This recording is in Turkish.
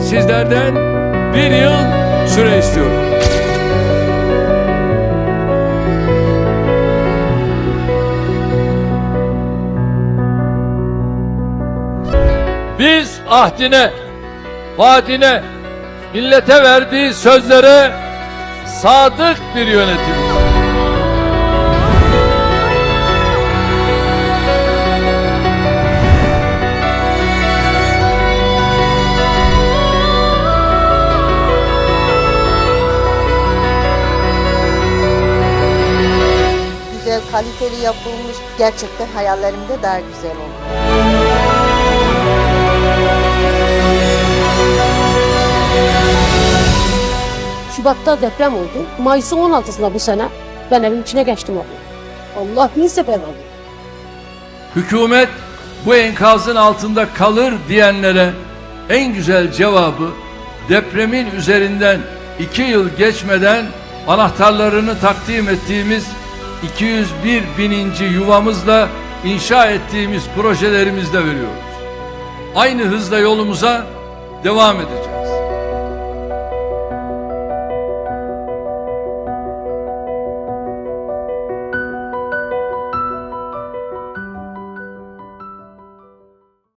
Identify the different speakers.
Speaker 1: Sizlerden bir yıl süre istiyorum. Biz ahdine, vaadine, millete verdiği sözlere sadık bir yönetimiz.
Speaker 2: Güzel, kaliteli yapılmış. Gerçekten hayallerimde daha güzel oldu.
Speaker 3: Şubat'ta deprem oldu. Mayıs'ın 16'sında bu sene ben evin içine geçtim abi. Allah bin sefer aldı.
Speaker 1: Hükümet bu enkazın altında kalır diyenlere en güzel cevabı depremin üzerinden iki yıl geçmeden anahtarlarını takdim ettiğimiz 201 bininci yuvamızla inşa ettiğimiz projelerimizde veriyoruz. Aynı hızla yolumuza devam edeceğiz.